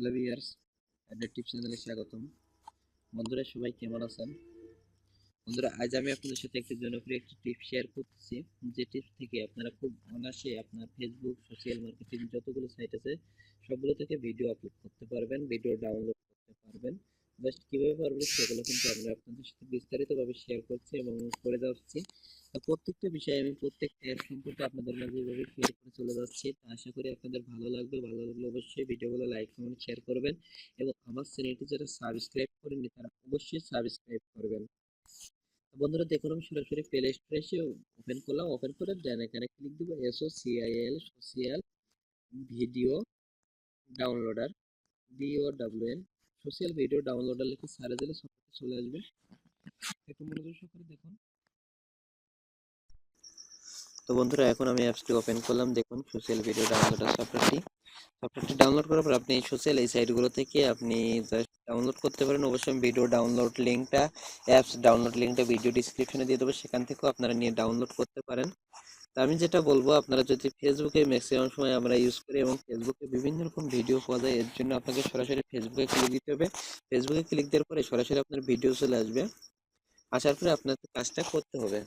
Hello viewers অ্যাডেট tips চ্যানেলে স্বাগতম। বন্ধুরা, সবাই কেমন আছেন? বন্ধুরা, আজ আমি আপনাদের সাথে একটি জনপ্রিয় একটি টিপ শেয়ার করতেছি। যে টিপস থেকে আপনারা খুব অনায়াসে আপনার ফেসবুক সোশ্যাল মার্কেটিং যতগুলো সাইট আছে, সবগুলো থেকে ভিডিও আপলোড করতে পারবেন ভিডিও ডাউনলোড করতে পারবেন। জাস্ট কীভাবে পারবেন সেগুলো কিন্তু আমরা আপনাদের সাথে বিস্তারিতভাবে শেয়ার করছি এবং করে যাচ্ছি। প্রত্যেকটা বিষয়ে আমি প্রত্যেকটা অ্যাপ সম্পর্কে আপনাদের মাঝে এভাবে শেয়ার করে চলে যাচ্ছি। তো আশা করি আপনাদের ভালো লাগবে। ভালো লাগলে অবশ্যই ভিডিওগুলো লাইক কমেন্ট শেয়ার করবেন এবং আমার চ্যানেলটি যারা সাবস্ক্রাইব করেননি, তারা অবশ্যই সাবস্ক্রাইব করবেন। বন্ধুরা, দেখুন আমি সরাসরি প্লে স্টোরে এসে ওপেন করলাম। ওপেন করে দেন এখানে ক্লিক দিব S O C I L social video downloader B O W N social video downloader লিখে সার্চ দিলে সব চলে আসবে। একটু মনোযোগ সহকারে দেখুন। তো বন্ধুরা, এখন আমি অ্যাপসটি ওপেন করলাম। দেখুন সোশ্যাল ভিডিও ডাউনলোড সফটওয়্যারটি সফটওয়্যারটি ডাউনলোড করার পর আপনি সোশ্যাল এই সাইটগুলো থেকে আপনি জাস্ট ডাউনলোড করতে পারেন। অবশ্যই ভিডিও ডাউনলোড লিঙ্কটা অ্যাপস ডাউনলোড লিঙ্কটা ভিডিও ডিসক্রিপশনে দিয়ে দেবো। সেখান থেকেও আপনারা নিয়ে ডাউনলোড করতে পারেন। তো আমি যেটা বলব, আপনারা যদি ফেসবুকে ম্যাক্সিমাম সময় আমরা ইউজ করি এবং ফেসবুকে বিভিন্ন রকম ভিডিও পাওয়া যায়, এর জন্য আপনাকে সরাসরি ফেসবুকে ক্লিক দিতে হবে। ফেসবুকে ক্লিক দেওয়ার পরে সরাসরি আপনার ভিডিও চলে আসবে। আসার পরে আপনাকে কাজটা করতে হবে।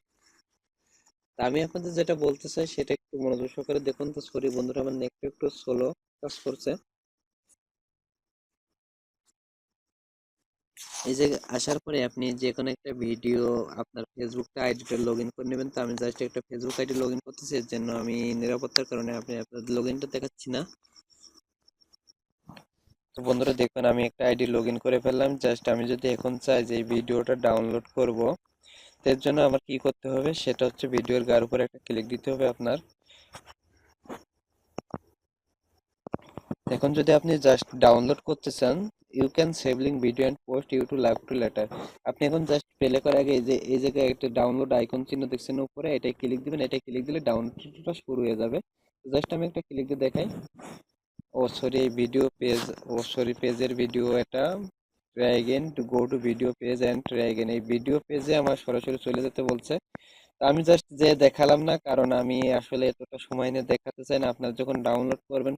আমি আপনাদের যেটা বলতে চাই সেটা একটু মনোযোগ সহকারে দেখুন। তো সরি বন্ধুরা, আমার নেটটা একটু স্লো কাজ করছে। এই যে আসার পরে আপনি যে কোনো একটা ভিডিও আপনার ফেসবুকটা আইডিটা লগ ইন করে নেবেন। তো আমি জাস্ট একটা ফেসবুক আইডি লগ ইন করতেছি, এর জন্য আমি নিরাপত্তার কারণে আপনি আপনার লগ ইনটা দেখাচ্ছি না। তো বন্ধুরা দেখুন, আমি একটা আইডি লগ ইন করে ফেললাম। জাস্ট আমি যদি এখন চাই যে এই ভিডিওটা ডাউনলোড করব এর জন্য আমার কি করতে হবে, সেটা হচ্ছে ভিডিওর গার উপরে একটা ক্লিক দিতে হবে আপনার। এখন যদি আপনি জাস্ট ডাউনলোড করতে চান you can save link video and post you to live to letter আপনি এখন জাস্ট প্লে করার আগে এই যে, এই জায়গায় একটা ডাউনলোড আইকন চিহ্ন দেখছেন উপরে এটাই ক্লিক দিবেন এটাই ক্লিক দিলে ডাউনলোডটা শুরু হয়ে যাবে। জাস্ট আমি একটা ক্লিক দিয়ে দেখাই। ও সরি এই ভিডিও পেজ ও সরি পেজের ভিডিও এটা। Try again to go to video page and try again এই ভিডিও পেজে আমার সরাসরি চলে যেতে বলছে। তো আমি জাস্ট যে দেখালাম না, কারণ আমি আসলে এতটা সময় নিয়ে দেখাতে চাই না। আপনারা যখন ডাউনলোড করবেন